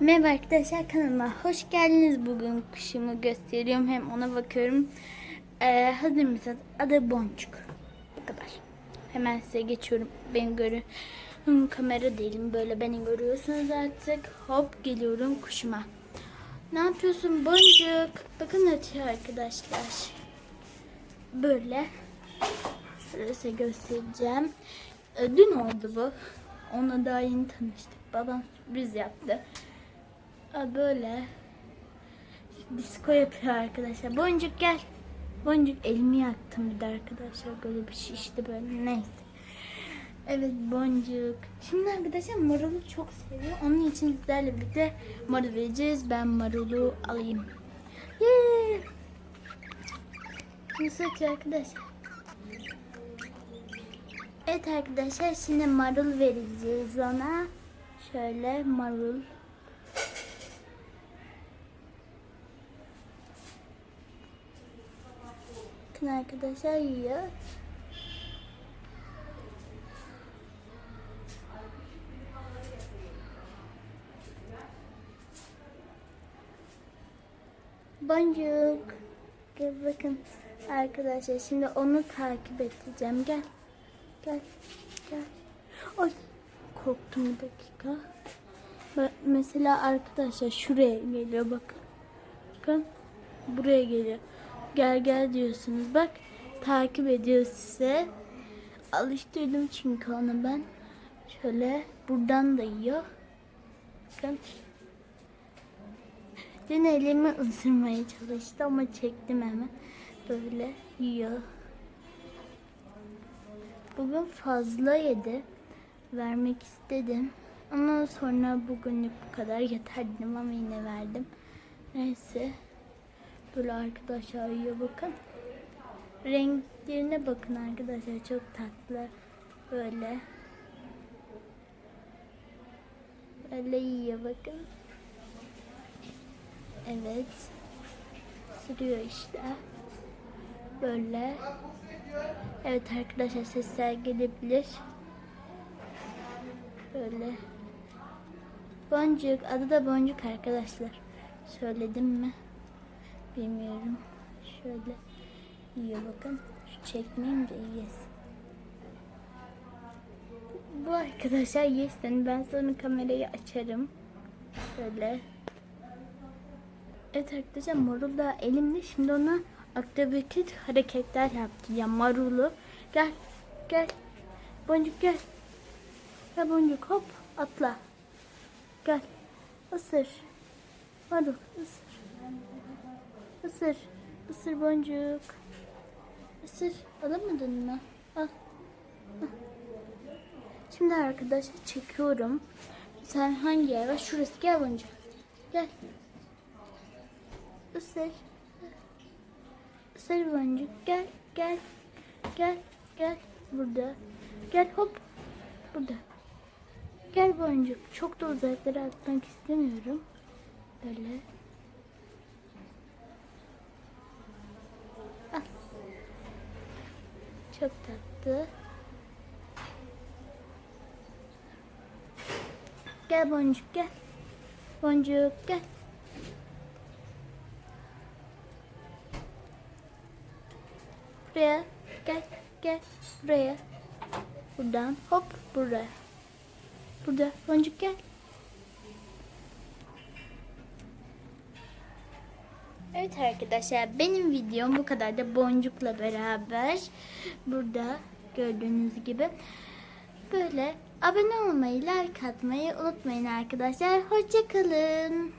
Merhaba arkadaşlar kanalıma hoş geldiniz. Bugün kuşumu gösteriyorum hem ona bakıyorum. Ee, hazır mısınız? Adı Boncuk. Bu kadar. Hemen size geçiyorum. Beni görün. Kamera değilim. Böyle beni görüyorsunuz artık. Hop geliyorum kuşuma. Ne yapıyorsun Boncuk? Bakın atıyor arkadaşlar. Böyle. Size göstereceğim. Dün oldu bu. Onunla daha yeni tanıştık. Babam sürpriz yaptı. Böyle. Disko yapıyor arkadaşlar. Boncuk gel. Boncuk elimi yaktım bir de arkadaşlar. Böyle bir işte böyle. Neyse. Evet boncuk. Şimdi arkadaşlar marulu çok seviyor. Onun için sizlerle birlikte marul vereceğiz. Ben marulu alayım. Yee. Nasıl atıyor arkadaşlar? Evet arkadaşlar şimdi marul vereceğiz ona. Şöyle marul. Bakın arkadaşlar yiyor. Boncuk. Gel bakın arkadaşlar şimdi onu takip edeceğim. Gel. Gel. Gel. Ay korktum bir dakika. Mesela arkadaşlar şuraya geliyor bakın. Bakın buraya geliyor. Gel gel diyorsunuz. Bak takip ediyor size. Alıştırdım çünkü onu ben. Şöyle buradan da yiyor. Bakın. Dün elimi ısırmaya çalıştı ama çektim hemen. Böyle yiyor. Bugün fazla yedi. Vermek istedim. Ama sonra bugünlük bu kadar yeter dedim ama yine verdim. Neyse. Böyle arkadaşlar yiyor bakın. Renklerine bakın arkadaşlar çok tatlı. Böyle. Böyle yiyor bakın. Evet. Sürüyor işte. Böyle. Evet arkadaşlar sesler gelebilir. Böyle. Boncuk. Adı da Boncuk arkadaşlar. Söyledim mi? Bilmiyorum. Şöyle yiyor bakın. Şu çekmeyeyim de yes. Bu arkadaşlar yesin. Ben sonra kamerayı açarım. Şöyle. Evet arkadaşlar marul da elimde. Şimdi ona akrobatik hareketler yapacağım. Marulu. Gel. Gel. Boncuk gel. Gel boncuk hop atla. Gel. Isır. Marul ısır. Isır. Isır boncuk. Isır. Alamadın mı? Al. Şimdi arkadaşlar çekiyorum. Sen hangi yer var? Şurası. Gel boncuk. Gel. Isır. Isır boncuk. Gel. Gel. Gel. Gel. Burada. Gel hop. Burada. Gel boncuk. Çok da uzaklara atmak istemiyorum. Böyle. Çok tatlı. Gel boncuk gel. Boncuk gel. Buraya gel gel buraya. Buradan hop buraya. Burada boncuk gel. Evet arkadaşlar benim videom bu kadar da boncukla beraber burada gördüğünüz gibi böyle abone olmayı like atmayı unutmayın arkadaşlar. Hoşçakalın.